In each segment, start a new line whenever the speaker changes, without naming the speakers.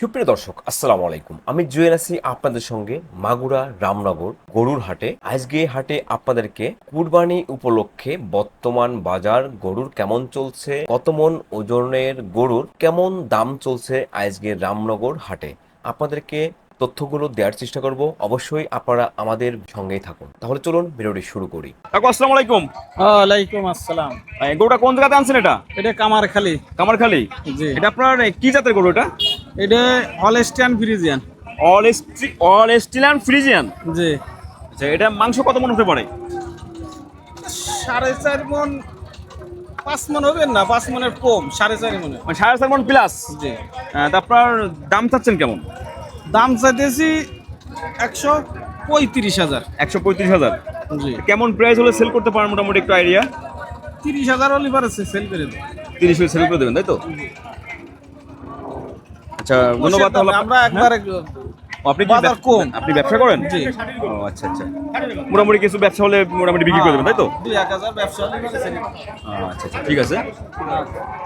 সুপ্রিয় দর্শক আসসালামু আলাইকুম। আমি জুয়েল আছি আপনাদের সঙ্গে মাগুরা রামনগর গরুর হাটে। আজকে হাটে আপনাদেরকে কুরবানি উপলক্ষে বর্তমান বাজার গরুর কেমন চলছে কত মন ওজনের গরুর কেমন দাম চলছে আজকে রামনগর হাটে। আপনাদেরকে তথ্যগুলো দেওয়ার চেষ্টা করব। অবশ্যই আপনারা আমাদের সঙ্গেই থাকুন। তাহলে চলুন ভিডিওটি শুরু করি।
কাকু আসসালামু আলাইকুম।
ওয়ালাইকুম আসসালাম।
এই গরুটা কোন জায়গাতে আনছেন এটা?
এটা কামারখালি।
কামারখালি?
জি।
এটা আপনার কি জাতের গরু এটা?
এটা অল হলস্টিয়ান ফ্রিজিয়ান
অল স্টি অল স্টিলান ফ্রিজিয়ান
জি।
আচ্ছা এটা মাংস কত মন হতে পারে?
সাড়ে চার মন পাঁচ মন হবে না পাঁচ মনের কম সাড়ে চার মনে
মানে সাড়ে চার মন প্লাস
জি।
তা আপনার দাম চাচ্ছেন কেমন?
দাম চাইতেছি একশো পঁয়ত্রিশ হাজার।
একশো পঁয়ত্রিশ হাজার।
জি।
কেমন প্রাইস হলে সেল করতে পারেন মোটামুটি একটু আইডিয়া
তিরিশ হাজার হলে পারেছে সেল করে দেবো।
তিরিশ হলে সেল করে দেবেন তাই তো? আচ্ছা ধন্যবাদ তাহলে।
আমরা একবারে
ও, আপনি কি
বাজার কম।
আপনি ব্যবসা করেন?
জি।
ও আচ্ছা আচ্ছা। মোটামুটি কিছু ব্যবসা হলে মোটামুটি বিক্রি করে দেবেন তাই তো?
দুই এক হাজার ব্যবসা
আচ্ছা আচ্ছা ঠিক আছে।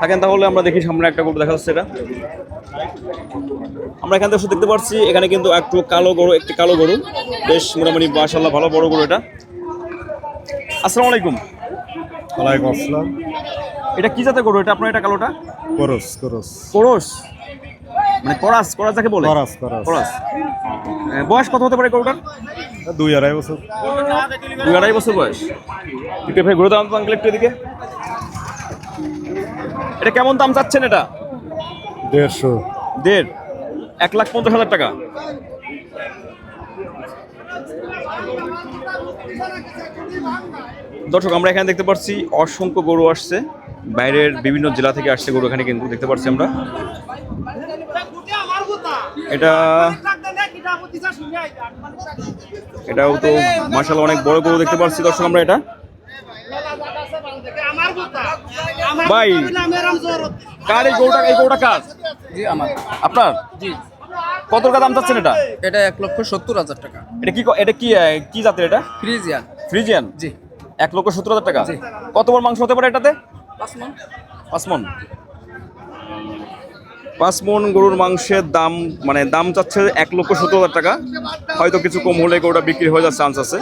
থাকেন তাহলে আমরা দেখি সামনে একটা গরু দেখা যাচ্ছে এটা। আমরা এখান থেকে দেখতে পাচ্ছি এখানে কিন্তু একটু কালো গরু একটি কালো গরু। বেশ মোটামুটি মাশাল্লাহ ভালো বড় গরু এটা। আসসালামু আলাইকুম।
ওয়ালাইকুম আসসালাম।
এটা কি জাতের গরু? এটা আপনার এটা কালোটা?
করস করস।
কোরস? মানে করাস করাস যাকে বলে?
করস করস।
করাস। বয়স কত হতে পারে গরুটার?
দুই আড়াই বছর।
দুই আড়াই বছর বয়স। একটু ভাই ঘুরে দাম আঙ্কেল একটু এদিকে। এটা কেমন দাম চাচ্ছেন এটা?
দেড়শো।
দেড়। এক লাখ পঞ্চাশ হাজার টাকা। দর্শক আমরা এখানে দেখতে পাচ্ছি অসংখ্য গরু আসছে। বাইরের বিভিন্ন জেলা থেকে আসছে গরু এখানে কিন্তু দেখতে পাচ্ছি আমরা। এটা এটাও তো মার্শাল অনেক বড় গরু দেখতে পাচ্ছি দর্শক আমরা এটা। ভাই কার এই গরুটা এই গরুটা কার?
জি আমার।
আপনার?
জি।
কত টাকা দাম চাচ্ছেন এটা?
এটা এক লক্ষ সত্তর হাজার টাকা।
এটা কি এটা কি কি জাতের এটা?
ফ্রিজিয়ান।
ফ্রিজিয়ান?
জি।
এক লক্ষ সত্তর হাজার টাকা। কত বড় মাংস হতে পারে এটাতে?
পাঁচ মন।
পাঁচ মন। পাঁচ মন গরুর মাংসের দাম মানে দাম চাচ্ছে এক লক্ষ সত্তর হাজার টাকা। হয়তো কিছু কম হলে গরুটা বিক্রি হয়ে যাওয়ার চান্স আছে।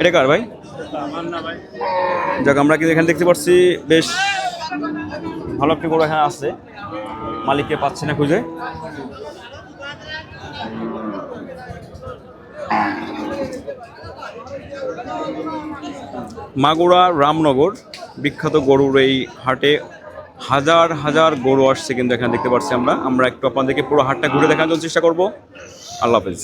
এটা কার ভাই? যাক, আমরা কিন্তু এখানে দেখতে পাচ্ছি বেশ ভালো একটি গরু এখানে আছে। মালিককে পাচ্ছে না খুঁজে। মাগুরা রামনগর, বিখ্যাত গরুর এই হাটে হাজার হাজার গরু আসছে কিন্তু এখানে দেখতে পাচ্ছি আমরা। আমরা একটু আপনাদেরকে পুরো হাটটা ঘুরে দেখানোর চেষ্টা করব। আল্লাহ হাফেজ।